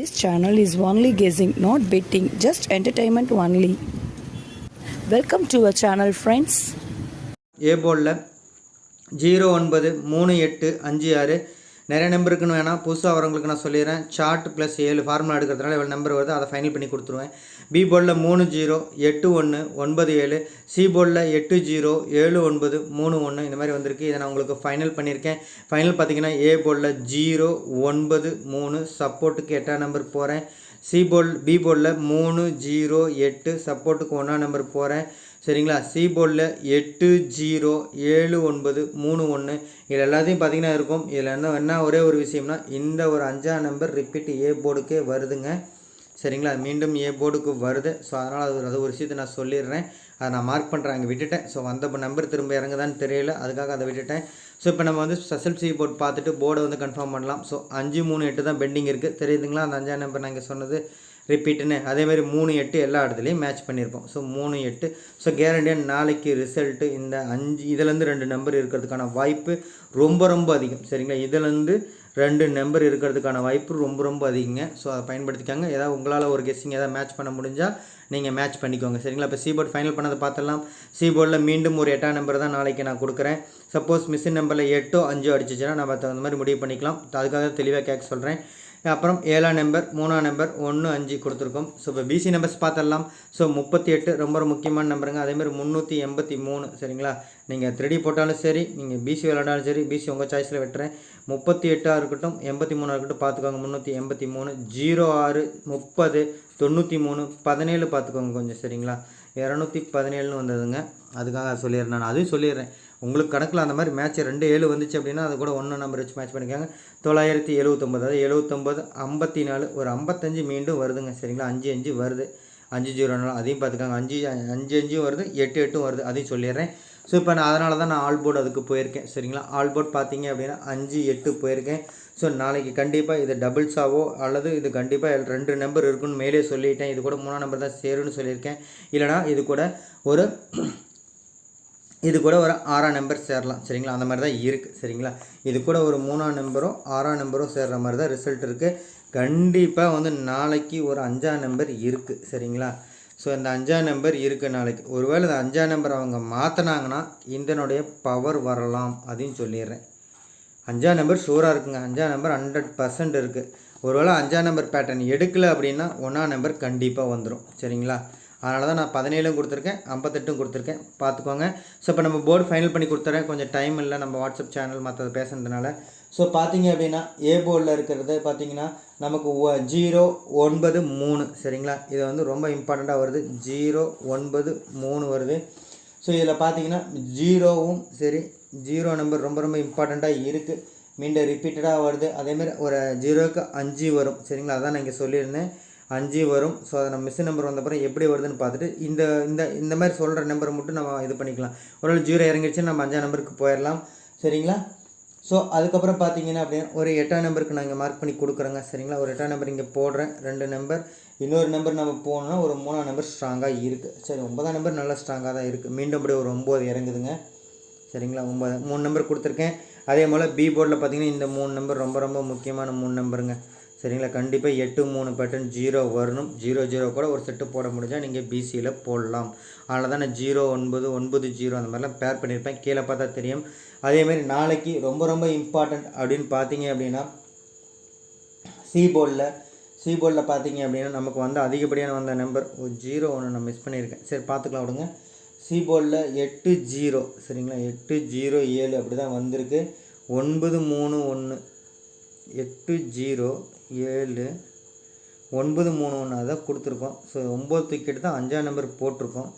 This channel is only guessing, not betting, just entertainment only. Welcome to our channel friends. A zero ஒன்பது மூணு எட்டு அஞ்சு ஆறு. நிறைய நம்பருக்குன்னு வேணால் புதுசாக வரவங்களுக்கு நான் சொல்லிடுறேன். சார்ட் ப்ளஸ் ஏழு ஃபார்முலா எடுக்கிறதுனால எவ்வளோ நம்பர் வருது அதை ஃபைனல் பண்ணி கொடுத்துருவேன். பி போர்டில் மூணு ஜீரோ எட்டு ஒன்று ஒன்பது ஏழு சி போர்டில் எட்டு ஜீரோ ஏழு ஒன்பது மூணு ஒன்று இந்த மாதிரி வந்திருக்கு. இதை நான் உங்களுக்கு ஃபைனல் பண்ணியிருக்கேன். ஃபைனல் பார்த்தீங்கன்னா ஏ போர்டில் ஜீரோ ஒன்பது மூணு சப்போர்ட்டுக்கு எட்டாம் நம்பர் போகிறேன் சி போர்ட் பி போர்டில் மூணு ஜீரோ எட்டு சப்போர்ட்டுக்கு ஒன்றாம் நம்பர் போகிறேன் சரிங்களா? சி போர்டில் எட்டு ஜீரோ ஏழு ஒன்பது மூணு ஒன்று இதில் எல்லாத்தையும் பார்த்தீங்கன்னா இருக்கும். இதில் என்ன என்ன ஒரே ஒரு விஷயம்னா இந்த ஒரு அஞ்சாம் நம்பர் ரிப்பீட் ஏ போர்டுக்கே வருதுங்க. சரிங்களா? மீண்டும் ஏ போர்டுக்கு வருது. ஸோ அதனால் அது ஒரு அது ஒரு விஷயத்தை நான் சொல்லிடுறேன். அதை நான் மார்க் பண்ணுறேன் அங்கே விட்டுட்டேன். ஸோ வந்த நம்பர் திரும்ப இறங்குதான்னு தெரியல. அதுக்காக அதை விட்டுட்டேன். ஸோ இப்போ நம்ம வந்து எஸ்எல்சி போர்ட் பார்த்துட்டு போர்டை வந்து கன்ஃபார்ம் பண்ணலாம். ஸோ அஞ்சு மூணு எட்டு தான் பெண்டிங் இருக்குது தெரியுதுங்களா? அந்த அஞ்சாம் நம்பர் நான் இங்கே சொன்னது ரிப்பீட்டுன்னு அதேமாதிரி மூணு எட்டு எல்லா இடத்துலையும் மேட்ச் பண்ணியிருப்போம் ஸோ மூணு எட்டு. ஸோ கேரண்டியாக நாளைக்கு ரிசல்ட்டு இந்த அஞ்சு இதுலேருந்து ரெண்டு நம்பர் இருக்கிறதுக்கான வாய்ப்பு ரொம்ப ரொம்ப அதிகம். சரிங்களா? இதுலேருந்து ரெண்டு நம்பர் இருக்கிறதுக்கான வாய்ப்பு ரொம்ப ரொம்ப அதிகங்க. ஸோ அதை பயன்படுத்திக்காங்க. ஏதாவது உங்களால் ஒரு கெஸ்ஸிங் ஏதாவது மேட்ச் பண்ண முடிஞ்சால் நீங்கள் மேட்ச் பண்ணிக்கோங்க. சரிங்களா? இப்போ சீபோர்ட் ஃபைனல் பண்ணதை பார்த்தலாம் சீபோர்டில் மீண்டும் ஒரு எட்டாம் நம்பர் தான் நாளைக்கு நான் கொடுக்குறேன். சப்போஸ் மிஸ்ஸின் நம்பரில் எட்டோ அஞ்சோ அடிச்சிச்சுன்னா நம்ம தகுந்த மாதிரி முடிவு பண்ணிக்கலாம். அதுக்காக தெளிவாக கேட்க சொல்கிறேன் அப்புறம் ஏழாம் நம்பர் மூணாம் நம்பர் ஒன்று அஞ்சு கொடுத்துருக்கோம். ஸோ இப்போ பிசி நம்பர்ஸ் பார்த்துடலாம் ஸோ முப்பத்தி எட்டு ரொம்ப ஒரு முக்கியமான நம்பருங்க. அதேமாதிரி முந்நூற்றி எண்பத்தி மூணு சரிங்களா? நீங்கள் த்ரீடி போட்டாலும் சரி நீங்கள் பிசி விளாண்டாலும் சரி பிசி உங்கள் சாய்ஸில் வெட்டுறேன். முப்பத்தி எட்டாக இருக்கட்டும் எண்பத்தி மூணாக இருக்கட்டும் பார்த்துக்கோங்க முந்நூற்றி எண்பத்தி மூணு ஜீரோ ஆறு முப்பது தொண்ணூற்றி மூணு பதினேழு பார்த்துக்கோங்க கொஞ்சம் சரிங்களா? இரநூத்தி பதினேழுன்னு வந்ததுங்க. அதுக்காக சொல்லிடுறேன் நான். அதையும் சொல்லிடுறேன். உங்களுக்கு கணக்கில் அந்த மாதிரி மேட்ச் ரெண்டு ஏழு வந்துச்சு அப்படின்னா அது கூட ஒன்று நம்பர் வச்சு மேட்ச் பண்ணிக்காங்க. தொள்ளாயிரத்தி எழுவத்தொம்பது அதாவது எழுவத்தொம்பது ஐம்பத்தி நாலு ஒரு ஐம்பத்தஞ்சு மீண்டும் வருதுங்க. சரிங்களா? அஞ்சு அஞ்சு வருது. அஞ்சு ஜீரோ நாலு அதையும் பார்த்துக்காங்க. அஞ்சு அஞ்சு அஞ்சும் வருது எட்டு எட்டும் வருது. அதையும் சொல்லிடுறேன். ஸோ இப்போ நான் அதனால தான் நான் ஆல் போர்டு அதுக்கு போயிருக்கேன். சரிங்களா? ஆல் போர்ட் பார்த்தீங்க அப்படின்னா அஞ்சு எட்டு போயிருக்கேன். ஸோ நாளைக்கு கண்டிப்பாக இது டபுள்ஸாவோ அல்லது இது கண்டிப்பாக ரெண்டு நம்பர் இருக்குன்னு மேலே சொல்லிட்டேன். இது கூட மூணாம் நம்பர் தான் சேருன்னு சொல்லியிருக்கேன். இல்லைனா இது கூட ஒரு இது கூட ஒரு ஆறாம் நம்பர் சேரலாம். சரிங்களா? அந்த மாதிரி தான் இருக்குது சரிங்களா? இது கூட ஒரு மூணாம் நம்பரும் ஆறாம் நம்பரும் சேர்கிற மாதிரி தான் ரிசல்ட் இருக்குது கண்டிப்பாக வந்து நாளைக்கு ஒரு அஞ்சாம் நம்பர் இருக்குது சரிங்களா? ஸோ இந்த அஞ்சாம் நம்பர் இருக்குது நாளைக்கு. ஒருவேளை இந்த அஞ்சாம் நம்பர் அவங்க மாற்றினாங்கன்னா இதனுடைய பவர் வரலாம் அதையும் சொல்லிடுறேன். அஞ்சாம் நம்பர் ஷூராக இருக்குங்க. அஞ்சாம் நம்பர் ஹண்ட்ரட் பர்சன்ட் இருக்குது ஒருவேளை அஞ்சாம் நம்பர் பேட்டர்ன் எடுக்கலை அப்படின்னா ஒன்றாம் நம்பர் கண்டிப்பாக வந்துடும் சரிங்களா? அதனால தான் நான் பதினேழும் கொடுத்துருக்கேன் ஐம்பத்தெட்டும் கொடுத்துருக்கேன். பார்த்துக்கோங்க. ஸோ இப்போ நம்ம போர்டு ஃபைனல் பண்ணி கொடுத்துறேன். கொஞ்சம் டைம் இல்லை நம்ம வாட்ஸ்அப் சேனல் மற்றது பேசுனதுனால. ஸோ பார்த்தீங்க அப்படின்னா ஏ போர்டில் இருக்கிறது பார்த்தீங்கன்னா நமக்கு ஜீரோ ஒன்பது மூணு. சரிங்களா? இது வந்து ரொம்ப இம்பார்ட்டண்ட்டாக வருது. ஜீரோ ஒன்பது மூணு வருது. ஸோ இதில் பார்த்தீங்கன்னா ஜீரோவும் சரி ஜீரோ நம்பர் ரொம்ப ரொம்ப இம்பார்ட்டண்ட்டாக இருக்குது மீண்டும் ரிப்பீட்டடாக வருது. அதேமாதிரி ஒரு ஜீரோவுக்கு அஞ்சு வரும். சரிங்களா? அதான் நான் இங்கே சொல்லியிருந்தேன். அஞ்சு வரும். ஸோ அதை நம்ம மிஸ் நம்பர் வந்த அப்புறம் எப்படி வருதுன்னு பார்த்துட்டு இந்த இந்த இந்த மாதிரி சொல்கிற நம்பரை மட்டும் நம்ம இது பண்ணிக்கலாம். ஒரு ஜீரோ இறங்கிடுச்சு நம்ம அஞ்சாம் நம்பருக்கு போயிடலாம் சரிங்களா? ஸோ அதுக்கப்புறம் பார்த்தீங்கன்னா அப்படின்னா ஒரு எட்டாம் நம்பருக்கு நான் இங்கே மார்க் பண்ணி கொடுக்குறேங்க. சரிங்களா? ஒரு எட்டாம் நம்பர் இங்கே போடுறேன். ரெண்டு நம்பர் இன்னொரு நம்பர் நம்ம போனோம்னா ஒரு மூணாம் நம்பர் ஸ்ட்ராங்காக இருக்குது சரி ஒன்பதாம் நம்பர் நல்லா ஸ்ட்ராங்காக தான் இருக்குது மீண்டும் அப்படியே ஒரு ஒம்பது இறங்குதுங்க. சரிங்களா? ஒம்பது மூணு நம்பர் கொடுத்துருக்கேன். அதே போல் பி போர்டில் பார்த்தீங்கன்னா இந்த மூணு நம்பர் ரொம்ப ரொம்ப முக்கியமான மூணு நம்பருங்க சரிங்களா? கண்டிப்பாக எட்டு மூணு பேட்டர்ன் ஜீரோ வரணும். ஜீரோ ஜீரோ கூட ஒரு செட்டு போட முடிஞ்சால் நீங்கள் பிசியில் போடலாம் அதனால தான் நான் ஜீரோ ஒன்பது ஒன்பது ஜீரோ அந்த மாதிரிலாம் பேர் பண்ணியிருப்பேன். கீழே பார்த்தா தெரியும். அதேமாரி நாளைக்கு ரொம்ப ரொம்ப இம்பார்ட்டண்ட் அப்படின்னு பார்த்தீங்க அப்படின்னா சி போர்டில் சி போர்டில் பார்த்தீங்க அப்படின்னா நமக்கு வந்து அதிகப்படியான வந்த நம்பர் ஒரு ஜீரோ ஒன்று நான் மிஸ் பண்ணியிருக்கேன். சரி பார்த்துக்கலாம் விடுங்க. சி போர்டில் எட்டு ஜீரோ சரிங்களா? எட்டு ஜீரோ ஏழு அப்படி தான் வந்திருக்கு. ஒன்பது மூணு ஒன்று எட்டு ஜீரோ ஏழு ஒன்பது மூணு ஒன்று அதான் கொடுத்துருக்கோம். ஸோ ஒம்பது தூக்கிட்டு தான் அஞ்சாம் நம்பர் போட்டிருக்கோம்.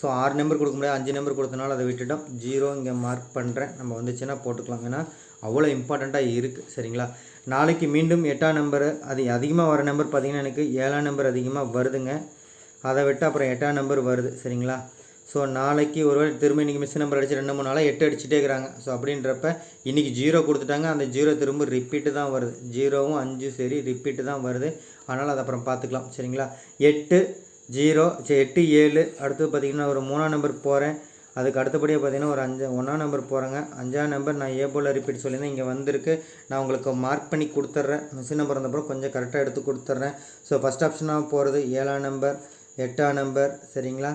ஸோ ஆறு நம்பர் கொடுக்க முடியாது. அஞ்சு நம்பர் கொடுத்தனால அதை விட்டுட்டோம். ஜீரோ இங்கே மார்க் பண்ணுறேன் நம்ம வந்துச்சுன்னா போட்டுக்கலாம். ஏன்னா அவ்வளோ இம்பார்ட்டண்ட்டாக இருக்குது சரிங்களா? நாளைக்கு மீண்டும் எட்டாம் நம்பரு அது அதிகமாக வர நம்பர் பார்த்திங்கன்னா எனக்கு ஏழாம் நம்பர் அதிகமாக வருதுங்க. அதை விட்டு அப்புறம் எட்டாம் நம்பர் வருது. சரிங்களா? ஸோ நாளைக்கு ஒருவேளை திரும்ப இன்றைக்கி மிஸ் நம்பர் அடிச்சு ரெண்டு மூணு நாளாக எட்டு அடிச்சுட்டே இருக்கிறாங்க. ஸோ அப்படின்றப்ப இன்றைக்கி ஜீரோ கொடுத்துட்டாங்க. அந்த ஜீரோ திரும்ப ரிப்பீட்டு தான் வருது. ஜீரோவும் அஞ்சும் சரி ரிப்பீட்டு தான் வருது. அதனால் அதை அப்புறம் பார்த்துக்கலாம். சரிங்களா? எட்டு ஜீரோ சரி எட்டு ஏழு. அடுத்து பார்த்திங்கன்னா ஒரு மூணாம் நம்பர் போகிறேன் அதுக்கு அடுத்தபடியாக பார்த்தீங்கன்னா ஒரு அஞ்சு ஒன்றாம் நம்பர் போகிறேங்க அஞ்சாம் நம்பர் நான் ஏ போல் ரிப்பீட் சொல்லியிருந்தேன். இங்கே வந்திருக்கு. நான் உங்களுக்கு மார்க் பண்ணி கொடுத்துட்றேன். மிஷின் நம்பர் வந்தப்பறம் கொஞ்சம் கரெக்டாக எடுத்து கொடுத்துட்றேன். ஸோ ஃபஸ்ட் ஆப்ஷனாக போகிறது ஏழாம் நம்பர் எட்டாம் நம்பர் சரிங்களா?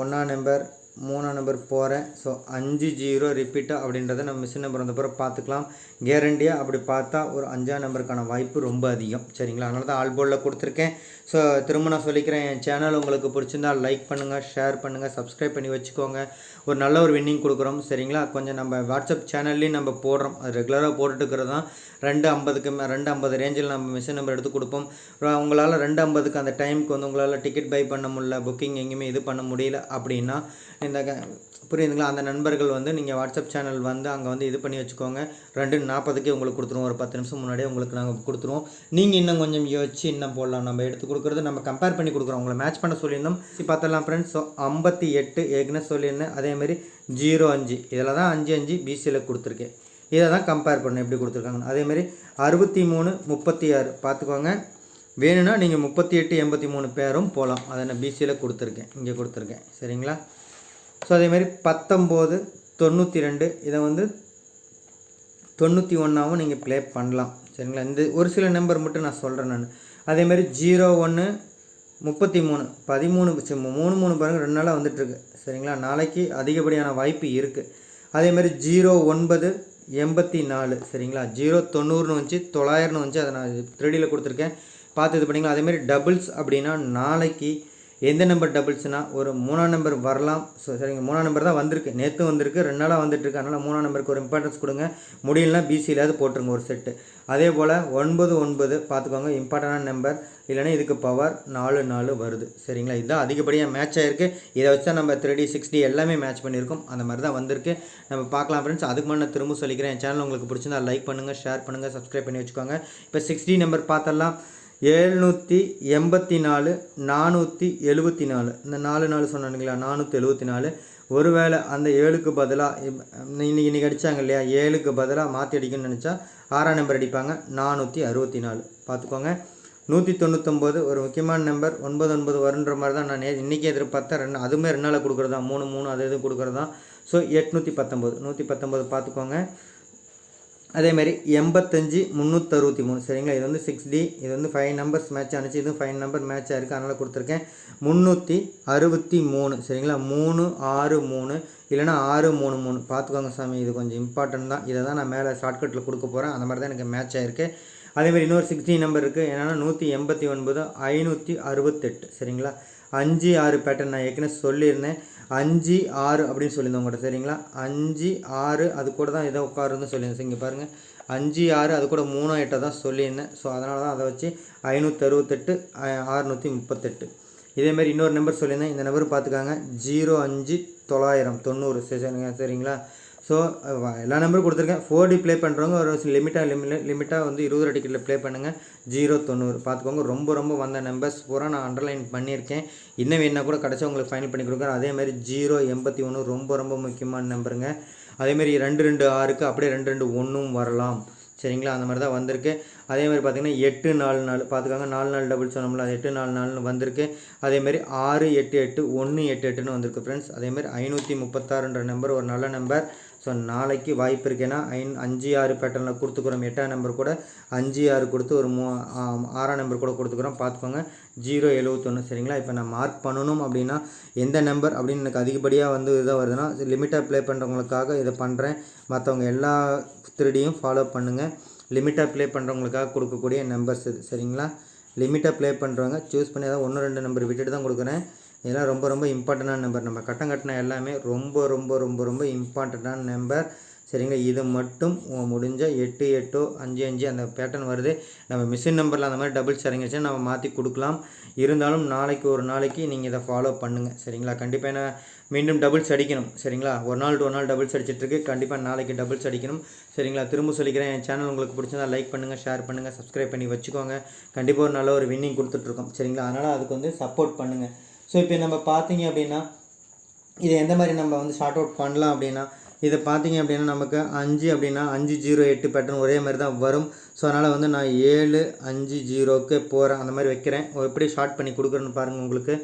ஒன்றாம் நம்பர் மூணாம் நம்பர் போகிறேன் ஸோ அஞ்சு ஜீரோ ரிப்பீட்டாக அப்படின்றத நம்ம மிஷின் நம்பர் வந்தப்பறம் பார்த்துக்கலாம். கேரண்டியாக அப்படி பார்த்தா ஒரு அஞ்சாம் நம்பருக்கான வாய்ப்பு ரொம்ப அதிகம். சரிங்களா? அதனால தான் ஆல்போர்டில் கொடுத்துருக்கேன். ஸோ திரும்ப நான் சொல்லிக்கிறேன் என் சேனல் உங்களுக்கு பிடிச்சிருந்தா லைக் பண்ணுங்கள் ஷேர் பண்ணுங்கள் சப்ஸ்கிரைப் பண்ணி வச்சுக்கோங்க. ஒரு நல்ல ஒரு வின்னிங் கொடுக்குறோம். சரிங்களா? கொஞ்சம் நம்ம வாட்ஸ்அப் சேனல்லையும் நம்ம போடுறோம். அது ரெகுலராக போட்டுட்டுருக்கிறது தான் ரெண்டு ஐம்பதுக்கு மே- ரெண்டு ஐம்பது ரேஞ்சில் நம்ம மிஷின் நம்பர் எடுத்து கொடுப்போம். உங்களால் ரெண்டு ஐம்பதுக்கு அந்த டைமுக்கு வந்து உங்களால் டிக்கெட் பை பண்ண முடியல புக்கிங் எங்கேயுமே இது பண்ண முடியல அப்படின்னா இந்த புரியுதுங்களா? அந்த நண்பர்கள் வந்து நீங்கள் வாட்ஸ்அப் சேனல் வந்து அங்கே வந்து இது பண்ணி வச்சுக்கோங்க. ரெண்டு நாற்பதுக்கே உங்களுக்கு கொடுத்துருவோம். ஒரு பத்து நிமிஷம் முன்னாடியே உங்களுக்கு நாங்கள் கொடுத்துருவோம். நீங்கள் இன்னும் கொஞ்சம் யோசிச்சு இன்னும் போடலாம். நம்ம எடுத்து கொடுக்குறது நம்ம கம்பேர் பண்ணி கொடுக்குறோம். உங்களை மேட்ச் பண்ண சொல்லியிருந்தோம் சரி பார்த்தலாம் ஃப்ரெண்ட்ஸ் ஸோ ஐம்பத்தி எட்டு ஏற்கனவே சொல்லியிருந்தேன். அதேமாரி ஜீரோ அஞ்சு. இதில் தான் அஞ்சு அஞ்சு பிசியில் கொடுத்துருக்கேன். இதை தான் கம்பேர் பண்ணணும். எப்படி கொடுத்துருக்காங்க அதேமாரி அறுபத்தி மூணு முப்பத்தி ஆறு. பார்த்துக்கோங்க. வேணும்னா நீங்கள் முப்பத்தி எட்டு எண்பத்தி மூணு பேரும் போகலாம் அதை நான் பிசியில் கொடுத்துருக்கேன். இங்கே கொடுத்துருக்கேன். சரிங்களா? ஸோ அதேமாரி பத்தொம்போது தொண்ணூற்றி ரெண்டு. இதை வந்து தொண்ணூற்றி ஒன்றாவும் நீங்கள் ப்ளே பண்ணலாம். சரிங்களா? இந்த ஒரு சில நம்பர் மட்டும் நான் சொல்கிறேன் நான். அதேமாரி ஜீரோ ஒன்று முப்பத்தி மூணு பதிமூணு சி, மூணு மூணு பாருங்கள் ரெண்டு நாளாக வந்துட்டுருக்கு. சரிங்களா? நாளைக்கு அதிகப்படியான வாய்ப்பு இருக்குது அதேமாரி ஜீரோ ஒன்பது எண்பத்தி நாலு சரிங்களா? ஜீரோ தொண்ணூறுனு வந்துச்சு தொள்ளாயிரம்னு வந்துச்சு அதை நான் த்ரீடியில் கொடுத்துருக்கேன். பார்த்து இது பண்ணிங்களா? அதேமாரி டபுள்ஸ் அப்படின்னா நாளைக்கு எந்த நம்பர் டபுள்ஸ்னால் ஒரு மூணாம் நம்பர் வரலாம். ஸோ சரிங்க. மூணாம் நம்பர் தான் வந்திருக்கு. நேற்று வந்திருக்கு. ரெண்டு நாளாக வந்துட்டுருக்கு. அதனால் மூணாம் நம்பருக்கு ஒரு இம்பார்ட்டன்ஸ் கொடுங்க. முடியலனா பிசியிலாவது போட்டுருங்க ஒரு செட்டு அதே போல் ஒன்பது ஒன்பது பார்த்துக்கோங்க இம்பார்ட்டண்டான நம்பர் இல்லைன்னா இதுக்கு பவர் நாலு நாலு வருது. சரிங்களா? இதுதான் அதிகப்படியாக மேட்ச் ஆகிருக்கு இதை வச்சு தான் நம்ம த்ரீ டி சிக்ஸ் டி எல்லாமே மேட்ச் பண்ணியிருக்கோம். அந்த மாதிரி தான் வந்திருக்கு. நம்ம பார்க்கலாம் ஃப்ரெண்ட்ஸ் அதுக்கு முன்னாடி நான் திரும்ப சொல்லிக்கிறேன். என் சேனல் உங்களுக்கு பிடிச்சிருந்தா லைக் பண்ணுங்கள் ஷேர் பண்ணுங்கள் சப்ஸ்கிரைப் பண்ணி வச்சுக்கோங்க. இப்போ சிக்ஸ்டி நம்பர் பார்த்தலாம் எழுநூற்றி எண்பத்தி நாலு நானூற்றி எழுபத்தி நாலு. இந்த நாலு நாலு சொன்னானுங்களா? நானூற்றி எழுபத்தி நாலு. ஒருவேளை அந்த ஏழுக்கு பதிலாக இன்னைக்கு இன்றைக்கி அடித்தாங்க இல்லையா? ஏழுக்கு பதிலாக மாற்றி அடிக்கணும்னு நினச்சா ஆறாம் நம்பர் அடிப்பாங்க. நானூற்றி அறுபத்தி நாலு. பார்த்துக்கோங்க நூற்றி தொண்ணூத்தொம்பது ஒரு முக்கியமான நம்பர் ஒன்பது ஒன்பது வருன்ற மாதிரி தான் நான் நே இன்றைக்கி எதிர்பார்த்தேன் ரெண்டு அதுவுமே ரெண்டு நாளில் கொடுக்குறது? தான் மூணு மூணு அது இது கொடுக்குறது? தான் ஸோ எட்நூற்றி பத்தொம்பது. நூற்றி பத்தொம்பது பார்த்துக்கோங்க அதேமாதிரி எண்பத்தஞ்சு முந்நூற்றறுபத்தி மூணு சரிங்களா? இது வந்து சிக்ஸ் டி இது வந்து ஃபைவ் நம்பர்ஸ் மேட்ச் ஆனிச்சு. இதுவும் ஃபைவ் நம்பர் மேட்ச் ஆயிருக்கு அதனால் கொடுத்துருக்கேன். முந்நூற்றி அறுபத்தி மூணு சரிங்களா? மூணு ஆறு மூணு. இல்லைன்னா ஆறு மூணு மூணு. பார்த்துக்கோங்க சாமி இது கொஞ்சம் இம்பார்ட்டன்ட் தான். இதை தான் நான் மேலே ஷார்ட்கட்டில் கொடுக்க போகிறேன் அந்த மாதிரி தான் எனக்கு மேட்ச் ஆயிருக்கு. அதேமாதிரி இன்னொரு சிக்ஸ்டீன் நம்பர் இருக்குது என்னென்னா நூற்றி எண்பத்தி ஒன்பது ஐநூற்றி அறுபத்தெட்டு சரிங்களா? அஞ்சு ஆறு பேட்டர்ன் நான் ஏற்கனவே சொல்லியிருந்தேன். அஞ்சு ஆறு அப்படின்னு சொல்லியிருந்தோம் உங்கள்கிட்ட சரிங்களா? அஞ்சு ஆறு அது கூட தான் இதை உட்காருன்னு சொல்லியிருந்தேன். இங்கே பாருங்கள் அஞ்சு ஆறு அது கூட மூணு எட்டை தான் சொல்லியிருந்தேன். ஸோ அதனால தான் அதை வச்சு ஐநூற்றி அறுபத்தெட்டு ஆறுநூற்றி முப்பத்தெட்டு இதேமாரி இன்னொரு நம்பர் சொல்லியிருந்தேன். இந்த நம்பர் பார்த்துக்காங்க ஜீரோ அஞ்சு தொள்ளாயிரம் தொண்ணூறு. சரிங்களா? ஸோ எல்லா நம்பரும் கொடுத்துருக்கேன். ஃபோர் டி ப்ளே பண்ணுறவங்க ஒரு லிமிட்டாக லிமிட் லிமிட்டாக வந்து இருபது டிக்கெட்டில் ப்ளே பண்ணுங்கள் ஜீரோ தொண்ணூறு. பார்த்துக்கோங்க ரொம்ப ரொம்ப வந்த நம்பர்ஸ் பூரா நான் அண்டர்லைன் பண்ணியிருக்கேன். இன்னும் வேணா கூட கிடச்சா உங்களுக்கு ஃபைனல் பண்ணி கொடுக்குறேன். அதேமாதிரி ஜீரோ எண்பத்தி ஒன்று ரொம்ப ரொம்ப முக்கியமான நம்பருங்க அதேமாதிரி ரெண்டு ரெண்டு ஆறுக்கு அப்படியே ரெண்டு ரெண்டு ஒன்றும் வரலாம். சரிங்களா? அந்த மாதிரி தான் வந்திருக்கு. அதே மாதிரி பார்த்தீங்கன்னா எட்டு நாலு நாலு பார்த்துக்காங்க நாலு நாலு டபுள் சொன்னோம்ல எட்டு நாலு நாலுன்னு வந்திருக்கு. அதேமாதிரி ஆறு எட்டு எட்டு ஒன்று எட்டு எட்டுன்னு வந்திருக்கு ஃப்ரெண்ட்ஸ் அதேமாதிரி ஐநூற்றி முப்பத்தாறுன்ற நம்பர் ஒரு நல்ல நம்பர் ஸோ நாளைக்கு வாய்ப்பு இருக்கேன்னா ஐன் அஞ்சு ஆறு பேட்டர்னில் கொடுத்துக்குறோம். எட்டாம் நம்பர் கூட அஞ்சு ஆறு கொடுத்து ஒரு மூ ஆறாம் நம்பர் கூட கொடுத்துக்குறோம். பார்த்துக்கோங்க. ஜீரோ எழுபத்தொன்று சரிங்களா? இப்போ நான் மார்க் பண்ணணும் அப்படின்னா எந்த நம்பர் அப்படின்னு எனக்கு அதிகப்படியாக வந்து இதாக வருதுன்னா லிமிட்டாக ப்ளே பண்ணுறவங்களுக்காக இதை பண்ணுறேன் மற்றவங்க எல்லா திருடியும் ஃபாலோ பண்ணுங்கள் லிமிட்டாக ப்ளே பண்ணுறவங்களுக்காக கொடுக்கக்கூடிய நம்பர்ஸ் இது. சரிங்களா? லிமிட்டாக ப்ளே பண்ணுறவங்க சூஸ் பண்ணி ஏதாவது ஒன்று ரெண்டு நம்பர் விட்டுட்டு தான் கொடுக்குறேன். இதெல்லாம் ரொம்ப ரொம்ப இம்பார்ட்டண்டான நம்பர் நம்ம கட்டம் கட்டின எல்லாமே ரொம்ப ரொம்ப ரொம்ப ரொம்ப இம்பார்ட்டண்ட்டான நம்பர் சரிங்களா இது மட்டும் முடிஞ்ச எட்டு எட்டோ அஞ்சு அஞ்சு அந்த பேட்டர்ன் வருது. நம்ம மிஷின் நம்பரில் அந்த மாதிரி டபுள்ஸ் இறங்கிடுச்சு நம்ம மாற்றி கொடுக்கலாம். இருந்தாலும் நாளைக்கு ஒரு நாளைக்கு நீங்கள் இதை ஃபாலோ பண்ணுங்கள் சரிங்களா? கண்டிப்பாக என்ன மீண்டும் டபுள்ஸ் அடிக்கணும். சரிங்களா? ஒரு நாள் ஒரு நாள் டபுள்ஸ் அடிச்சிட்ருக்கு கண்டிப்பாக நாளைக்கு டபுள்ஸ் அடிக்கணும். சரிங்களா? திரும்ப சொல்லிக்கிறேன். என் சேனல் உங்களுக்கு பிடிச்சதா லைக் பண்ணுங்கள் ஷேர் பண்ணுங்கள் சப்ஸ்கிரைப் பண்ணி வச்சுக்கோங்க. கண்டிப்பாக ஒரு நல்ல ஒரு வின்னிங் கொடுத்துட்ருக்கோம் சரிங்களா? அதனால் அதுக்கு வந்து சப்போர்ட் பண்ணுங்கள் ஸோ இப்போ நம்ம பார்த்தீங்க அப்படின்னா இதை எந்த மாதிரி நம்ம வந்து ஷார்ட் அவுட் பண்ணலாம் அப்படின்னா இதை பார்த்தீங்க அப்படின்னா நமக்கு அஞ்சு அப்படின்னா அஞ்சு ஜீரோ எட்டு பேட்டர்ன் ஒரே மாதிரி தான் வரும். ஸோ அதனால் வந்து நான் ஏழு அஞ்சு ஜீரோக்கு போகிறேன் அந்த மாதிரி வைக்கிறேன். ஒரு எப்படி ஷார்ட் பண்ணி கொடுக்குறேன்னு பாருங்கள் உங்களுக்கு.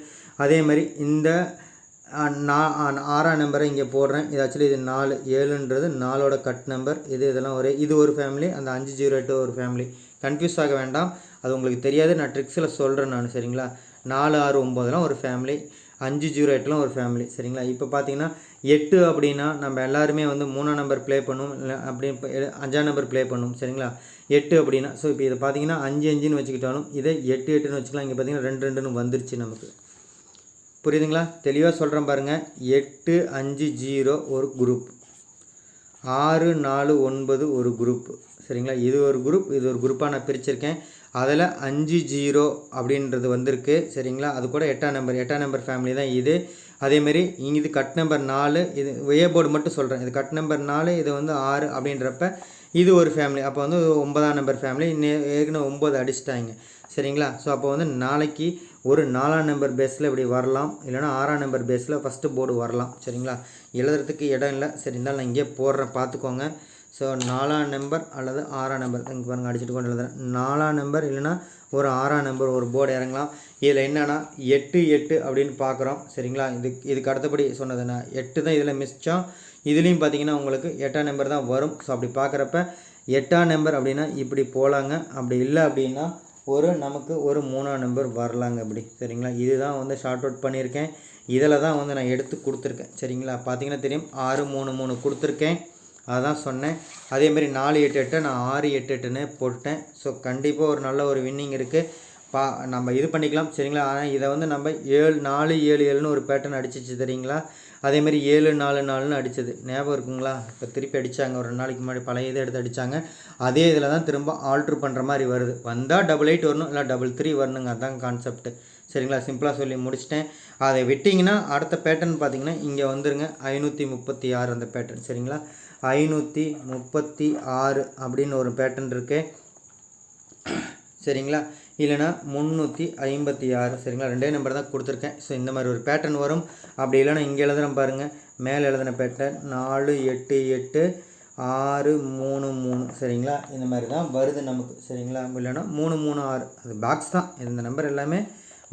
அதே மாதிரி இந்த நான் ஆறாம் நம்பரை இங்கே போடுறேன். இது ஆக்சுவலி இது நாலு ஏழுன்றது நாலோட கட் நம்பர் இது இதெல்லாம் ஒரே இது ஒரு ஃபேமிலி அந்த அஞ்சு ஜீரோ எட்டு ஒரு ஃபேமிலி கன்ஃபியூஸ் ஆக வேண்டாம். அது உங்களுக்கு தெரியாது. நான் ட்ரிக்ஸில் சொல்கிறேன் நான் சரிங்களா? நாலு ஆறு ஒம்போதெல்லாம் ஒரு ஃபேமிலி அஞ்சு ஜீரோ எட்டுலாம் ஒரு ஃபேமிலி சரிங்களா? இப்போ பார்த்தீங்கன்னா எட்டு அப்படின்னா நம்ம எல்லாருமே வந்து மூணாம் நம்பர் ப்ளே பண்ணும் இல்லை அப்படி இப்போ அஞ்சாம் நம்பர் ப்ளே பண்ணும் சரிங்களா? எட்டு அப்படின்னா ஸோ இப்போ இதை பார்த்தீங்கன்னா அஞ்சு அஞ்சுன்னு வச்சுக்கிட்டாலும் இதை எட்டு எட்டுன்னு வச்சுக்கலாம் இங்கே பார்த்தீங்கன்னா ரெண்டு ரெண்டுன்னு வந்துருச்சு நமக்கு. புரியுதுங்களா? தெளிவாக சொல்கிறேன் பாருங்கள் எட்டு அஞ்சு ஜீரோ ஒரு குரூப் ஆறு நாலு ஒன்பது ஒரு குரூப் சரிங்களா? இது ஒரு குரூப் இது ஒரு குரூப்பாக நான் பிரிச்சிருக்கேன். அதில் அஞ்சு ஜீரோ அப்படின்றது வந்திருக்கு சரிங்களா? அது கூட எட்டாம் நம்பர் எட்டாம் நம்பர் ஃபேமிலி தான் இது. அதேமாரி இங்கே இது கட் நம்பர் நாலு இது ஏ போர்டு மட்டும் சொல்கிறேன் இது கட் நம்பர் நாலு இது வந்து ஆறு அப்படின்றப்ப இது ஒரு ஃபேமிலி அப்போ வந்து ஒன்பதாம் நம்பர் ஃபேமிலி ஏற்கனவே ஒம்பது அடிச்சிட்டாங்க சரிங்களா? ஸோ அப்போ வந்து நாளைக்கு ஒரு நாலாம் நம்பர் பேஸில் இப்படி வரலாம். இல்லைனா ஆறாம் நம்பர் பேஸில் ஃபஸ்ட்டு போர்டு வரலாம் சரிங்களா? எழுதுறதுக்கு இடம் இல்லை. சரி இருந்தாலும் நான் இங்கேயே போடுறேன் பார்த்துக்கோங்க. ஸோ நாலாம் நம்பர் அல்லது ஆறாம் நம்பர் இங்கே பாருங்கள் அடிச்சுட்டு கொண்டு எழுதுறேன். நாலாம் நம்பர் இல்லைன்னா ஒரு ஆறாம் நம்பர் ஒரு போர்டு இறங்கலாம். இதில் என்னென்னா எட்டு எட்டு அப்படின்னு பார்க்குறோம். சரிங்களா? இது இதுக்கு அடுத்தபடி சொன்னது நான் எட்டு தான் இதில் மிச்சம் இதுலேயும் பார்த்தீங்கன்னா உங்களுக்கு எட்டாம் நம்பர் தான் வரும். ஸோ அப்படி பார்க்குறப்ப எட்டாம் நம்பர் அப்படின்னா இப்படி போகலாங்க அப்படி இல்லை அப்படின்னா ஒரு நமக்கு ஒரு மூணாம் நம்பர் வரலாங்க அப்படி சரிங்களா? இதுதான் வந்து ஷார்ட் அவுட் பண்ணியிருக்கேன். இதில் தான் வந்து நான் எடுத்து கொடுத்துருக்கேன். சரிங்களா? பார்த்தீங்கன்னா தெரியும். ஆறு மூணு மூணு கொடுத்துருக்கேன். அதான் சொன்னேன். அதேமாரி நாலு எட்டு எட்டு நான் ஆறு எட்டு எட்டுன்னு போட்டேன். ஸோ கண்டிப்பாக ஒரு நல்ல ஒரு வின்னிங் இருக்குது பா நம்ம இது பண்ணிக்கலாம் சரிங்களா? ஆனால் இதை வந்து நம்ம ஏழு நாலு ஏழு ஏழுன்னு ஒரு பேட்டர்ன் அடிச்சிச்சு தெரியுங்களா? அதேமாரி ஏழு நாலு நாலுன்னு அடிச்சது. ஞாபகம் இருக்குங்களா? இப்போ திருப்பி அடித்தாங்க ஒரு நாளைக்கு முன்னாடி பழைய இதை எடுத்து அடித்தாங்க அதே இதில் தான் திரும்ப ஆல்ட்ரு பண்ணுற மாதிரி வருது. வந்தால் டபுள் எயிட் வரணும் இல்லை டபுள் த்ரீ வரணுங்க அதான் கான்செப்ட் சரிங்களா? சிம்பிளாக சொல்லி முடிச்சிட்டேன். அதை விட்டிங்கன்னா அடுத்த பேட்டர்ன் பார்த்தீங்கன்னா இங்கே வந்துருங்க ஐநூற்றி முப்பத்தி ஆறு அந்த பேட்டர்ன் சரிங்களா? ஐநூற்றி முப்பத்தி ஆறு அப்படின்னு ஒரு பேட்டன் இருக்குது சரிங்களா? இல்லைனா முந்நூற்றி ஐம்பத்தி ஆறு. சரிங்களா? ரெண்டே நம்பர் தான் கொடுத்துருக்கேன். ஸோ இந்த மாதிரி ஒரு பேட்டர்ன் வரும். அப்படி இல்லைன்னா இங்கே எழுதுறேன் பாருங்கள் மேலே எழுதின பேட்டர்ன் நாலு எட்டு எட்டு ஆறு மூணு மூணு. சரிங்களா? இந்த மாதிரி தான் வருது நமக்கு. சரிங்களா? இல்லைன்னா மூணு மூணு ஆறு. அது பாக்ஸ் தான். இந்த நம்பர் எல்லாமே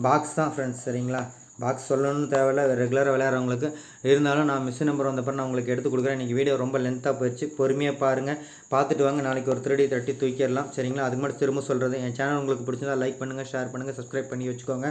பாக்ஸ் தான் ஃப்ரெண்ட்ஸ் சரிங்களா? பாக்ஸ் சொல்லணும்னு தேவையில்ல ரெகுலராக விளையாடுறவங்களுக்கு. இருந்தாலும் நான் மிஸ் நம்பர் வந்தப்போ நான் உங்களுக்கு எடுத்து கொடுக்குறேன். இன்றைக்கி வீடியோ ரொம்ப லென்த்தாக போயிடுச்சு. பொறுமையாக பாருங்கள் பார்த்துட்டு வாங்க. நாளைக்கு ஒரு திருடி தட்டி தூக்கிடலாம். சரிங்களா? அதுக்கு மட்டும் திரும்ப சொல்கிறது என் சேனல் உங்களுக்கு பிடிச்சிருந்தா லைக் பண்ணுங்கள் ஷேர் பண்ணுங்கள் சப்ஸ்கிரைப் பண்ணி வச்சுக்கோங்க.